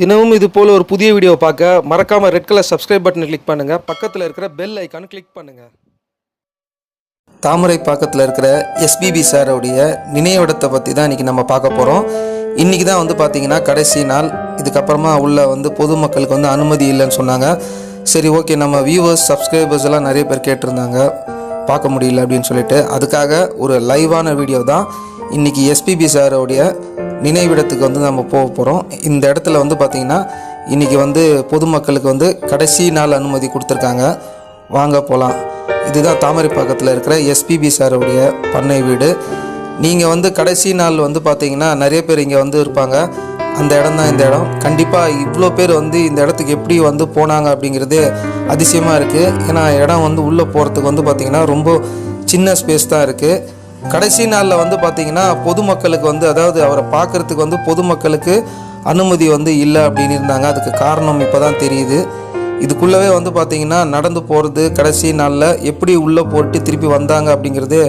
தினமும் இது போல் ஒரு புதிய வீடியோ பார்க்க மறக்காமல் ரெட் கலர் சப்ஸ்கிரைப் பட்டனை கிளிக் பண்ணுங்கள் பக்கத்தில் இருக்கிற பெல் ஐக்கான் கிளிக் பண்ணுங்கள் தாமரை பாக்கத்தில் இருக்கிற எஸ்பிபி சாரோடைய நினைவிடத்தை பற்றி தான் இன்றைக்கி நம்ம பார்க்க போகிறோம் இன்றைக்கி தான் வந்து பார்த்திங்கன்னா கடைசி நாள். இதுக்கப்புறமா உள்ள வந்து பொதுமக்களுக்கு வந்து அனுமதி இல்லைன்னு சொன்னாங்க. சரி ஓகே நம்ம வியூவர்ஸ் சப்ஸ்கிரைபர்ஸ் எல்லாம் நிறைய பேர் கேட்டிருந்தாங்க. பார்க்க முடியல அப்படின்னு சொல்லிட்டு. அதுக்காக ஒரு லைவான வீடியோ தான். இன்றைக்கி எஸ்பிபி சாரோடைய நினைவிடத்துக்கு வந்து நம்ம போக போகிறோம் இந்த இடத்துல வந்து பார்த்திங்கன்னா இன்றைக்கி வந்து பொதுமக்களுக்கு வந்து கடைசி நாள் அனுமதி கொடுத்துருக்காங்க. வாங்க போகலாம் இதுதான் தாமரைப்பாக்கத்தில் இருக்கிற எஸ்பிபி சாருடைய பண்ணை வீடு. நீங்கள் வந்து கடைசி நாள் வந்து பார்த்தீங்கன்னா நிறைய பேர் இங்கே வந்து இருப்பாங்க. அந்த இடம் தான் இந்த இடம். கண்டிப்பாக இவ்வளோ பேர் வந்து இந்த இடத்துக்கு எப்படி வந்து போனாங்க அப்படிங்கிறது அதிசயமாக இருக்குது ஏன்னா இடம் வந்து உள்ளே போகிறதுக்கு வந்து பார்த்திங்கன்னா ரொம்ப சின்ன ஸ்பேஸ் தான் இருக்குது கடைசி நாளில் வந்து பார்த்தீங்கன்னா பொதுமக்களுக்கு வந்து அதாவது அவரை பார்க்குறதுக்கு வந்து பொதுமக்களுக்கு அனுமதி வந்து இல்லை அப்படின்னு இருந்தாங்க. அதுக்கு காரணம் இப்போ தான் தெரியுது. இதுக்குள்ளவே வந்து பார்த்தீங்கன்னா நடந்து போகிறது கடைசி நாளில் எப்படி உள்ளே போட்டு திருப்பி வந்தாங்க அப்படிங்கிறது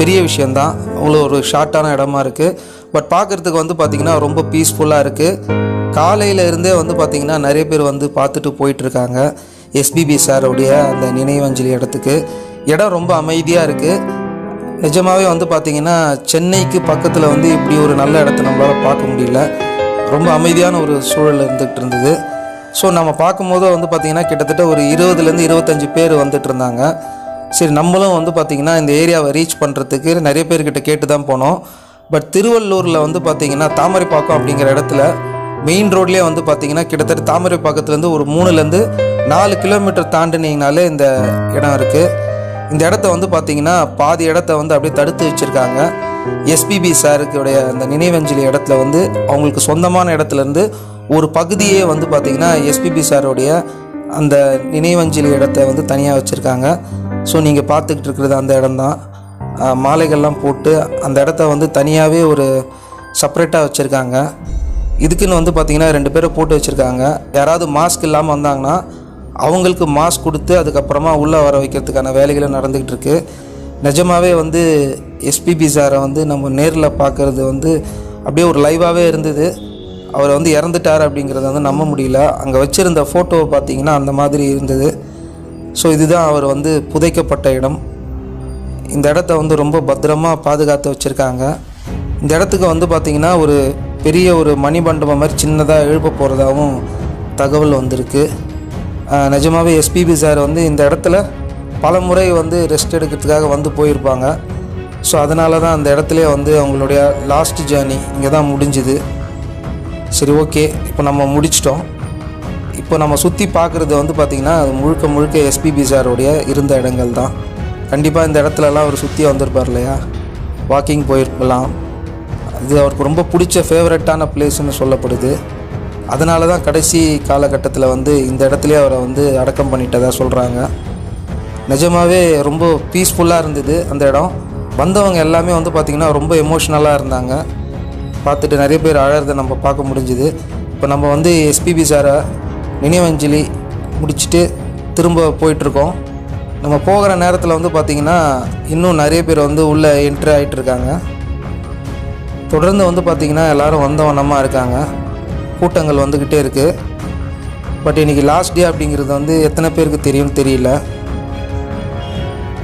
பெரிய விஷயந்தான் அவ்வளோ ஒரு ஷார்ட்டான இடமா இருக்குது பட் பார்க்குறதுக்கு வந்து பார்த்திங்கன்னா ரொம்ப பீஸ்ஃபுல்லாக இருக்குது காலையில் இருந்தே வந்து பார்த்திங்கன்னா நிறைய பேர் வந்து பார்த்துட்டு போயிட்டுருக்காங்க. எஸ்பிபி சாருடைய அந்த நினைவஞ்சலி இடத்துக்கு. இடம் ரொம்ப அமைதியாக இருக்குது நிஜமாகவே வந்து பார்த்தீங்கன்னா சென்னைக்கு பக்கத்தில் வந்து இப்படி ஒரு நல்ல இடத்த நம்மளால் பார்க்க முடியல. ரொம்ப அமைதியான ஒரு சூழல் இருந்துகிட்டு இருந்தது. ஸோ நம்ம பார்க்கும்போது வந்து பார்த்திங்கன்னா கிட்டத்தட்ட ஒரு இருபதுலேருந்து இருபத்தஞ்சி பேர் வந்துட்டு இருந்தாங்க. சரி நம்மளும் வந்து பார்த்திங்கன்னா இந்த ஏரியாவை ரீச் பண்ணுறதுக்கு நிறைய பேர்கிட்ட கேட்டு தான் போனோம். பட் திருவள்ளூரில் வந்து பார்த்திங்கன்னா தாமரைப்பாக்கம் அப்படிங்கிற இடத்துல மெயின் ரோட்லேயே வந்து பார்த்திங்கன்னா கிட்டத்தட்ட தாமரைப்பாக்கத்துலேருந்து ஒரு மூணுலேருந்து நாலு கிலோமீட்டர் தாண்டினீங்கனாலே இந்த இடம் இருக்குது இந்த இடத்த வந்து பார்த்தீங்கன்னா பாதி இடத்த வந்து அப்படியே தடுத்து வச்சுருக்காங்க. எஸ்பிபி சாருக்குடைய அந்த நினைவஞ்சலி இடத்துல வந்து அவங்களுக்கு சொந்தமான இடத்துலேருந்து ஒரு பகுதியே வந்து பார்த்திங்கன்னா எஸ்பிபி சாருடைய அந்த நினைவஞ்சலி இடத்த வந்து தனியாக வச்சுருக்காங்க. ஸோ நீங்கள் பார்த்துக்கிட்டு இருக்கிறது அந்த இடம்தான். மாலைகள்லாம் போட்டு அந்த இடத்த வந்து தனியாகவே ஒரு செப்பரேட்டாக வச்சுருக்காங்க. இதுக்குன்னு வந்து பார்த்திங்கன்னா ரெண்டு பேரை போட்டு வச்சுருக்காங்க. யாராவது மாஸ்க் இல்லாமல் வந்தாங்கன்னா அவங்களுக்கு மாஸ்க் கொடுத்து அதுக்கப்புறமா உள்ளே வர வைக்கிறதுக்கான வேலைகளும் நடந்துக்கிட்டு இருக்கு. நிஜமாகவே வந்து எஸ்பிபி சாரை வந்து நம்ம நேரில் பார்க்குறது வந்து அப்படியே ஒரு லைவாகவே இருந்தது. அவர் வந்து இறந்துட்டார் அப்படிங்கிறத வந்து நம்ப முடியல. அங்கே வச்சுருந்த ஃபோட்டோவை பார்த்தீங்கன்னா அந்த மாதிரி இருந்தது. ஸோ இதுதான் அவர் வந்து புதைக்கப்பட்ட இடம். இந்த இடத்த வந்து ரொம்ப பத்திரமா பாதுகாத்து வச்சுருக்காங்க. இந்த இடத்துக்கு வந்து பார்த்திங்கன்னா ஒரு பெரிய ஒரு மணிமண்டபம் மாதிரி சின்னதாக எழுப்ப போகிறதாகவும் தகவல் வந்திருக்கு. நிஜமாகவே எஸ்பிபி சார் வந்து இந்த இடத்துல பல முறை வந்து ரெஸ்ட் எடுக்கிறதுக்காக வந்து போயிருப்பாங்க. ஸோ அதனால தான் அந்த இடத்துலயே வந்து அவங்களுடைய லாஸ்ட் ஜேர்னி இங்கே தான் முடிஞ்சுது. சரி ஓகே இப்போ நம்ம முடிச்சிட்டோம். இப்போ நம்ம சுற்றி பார்க்குறது வந்து பார்த்திங்கன்னா அது முழுக்க முழுக்க எஸ்பிபி சாரோடைய இருந்த இடங்கள் தான் கண்டிப்பாக இந்த இடத்துலலாம் அவர் சுற்றி வந்திருப்பார் இல்லையா? வாக்கிங் போயிருக்கலாம். இது அவருக்கு ரொம்ப பிடிச்ச ஃபேவரட்டான பிளேஸ்னு சொல்லப்படுது. அதனால தான் கடைசி காலகட்டத்தில் வந்து இந்த இடத்துலேயே அவரை வந்து அடக்கம் பண்ணிட்டதாக சொல்கிறாங்க நிஜமாகவே ரொம்ப பீஸ்ஃபுல்லாக இருந்தது அந்த இடம். வந்தவங்க எல்லாமே வந்து பார்த்திங்கன்னா ரொம்ப எமோஷ்னலாக இருந்தாங்க. பார்த்துட்டு நிறைய பேர் அழகிறத நம்ம பார்க்க முடிஞ்சுது. இப்போ நம்ம வந்து எஸ்பிபி சாரை நினைவஞ்சலி முடிச்சுட்டு திரும்ப போயிட்டுருக்கோம். நம்ம போகிற நேரத்தில் வந்து பார்த்திங்கன்னா இன்னும் நிறைய பேர் வந்து உள்ளே என்ட்ரி ஆகிட்டு இருக்காங்க தொடர்ந்து வந்து பார்த்திங்கன்னா எல்லாரும் வந்தவனமாக இருக்காங்க. கூட்டங்கள் வந்துக்கிட்டே இருக்குது பட் இன்றைக்கி லாஸ்ட் டே அப்படிங்கிறது வந்து எத்தனை பேருக்கு தெரியும்னு தெரியல.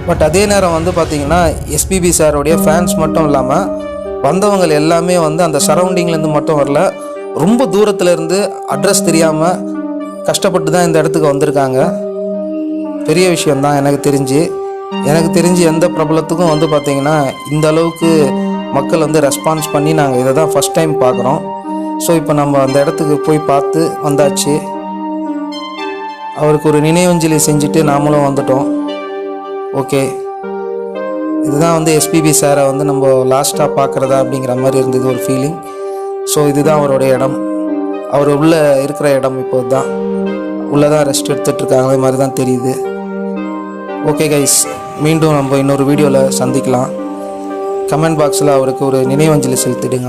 பட் அதே நேரம் வந்து பார்த்திங்கன்னா எஸ்பிபி சாரோடைய ஃபேன்ஸ் மட்டும் இல்லாமல் வந்தவங்க எல்லாமே வந்து அந்த சரௌண்டிங்லேருந்து மட்டும் வரல. ரொம்ப தூரத்துலேருந்து அட்ரஸ் தெரியாமல் கஷ்டப்பட்டு தான் இந்த இடத்துக்கு வந்திருக்காங்க. பெரிய விஷயந்தான் எனக்கு தெரிஞ்சு. எனக்கு தெரிஞ்சு எந்த பிரபலத்துக்கும் வந்து பார்த்திங்கன்னா இந்த அளவுக்கு மக்கள் வந்து ரெஸ்பான்ஸ் பண்ணி நாங்கள் இதை தான் ஃபஸ்ட் டைம் பார்க்குறோம் ஸோ இப்போ நம்ம அந்த இடத்துக்கு போய் பார்த்து வந்தாச்சு. அவருக்கு ஒரு நினைவஞ்சலி செஞ்சுட்டு நாமளும் வந்துட்டோம். ஓகே இதுதான் வந்து எஸ்பிபி சாரை வந்து நம்ம லாஸ்ட்டாக பார்க்குறதா அப்படிங்கிற மாதிரி இருந்தது ஒரு ஃபீலிங் ஸோ இதுதான் அவருடைய இடம். அவர் உள்ளே இருக்கிற இடம் இப்போ தான். உள்ளே தான் ரெஸ்ட் எடுத்துகிட்ருக்காங்க அதே மாதிரி தான் தெரியுது. ஓகே கைஸ் மீண்டும் நம்ம இன்னொரு வீடியோவில் சந்திக்கலாம். கமெண்ட் பாக்ஸில் அவருக்கு ஒரு நினைவஞ்சலி செலுத்திடுங்க.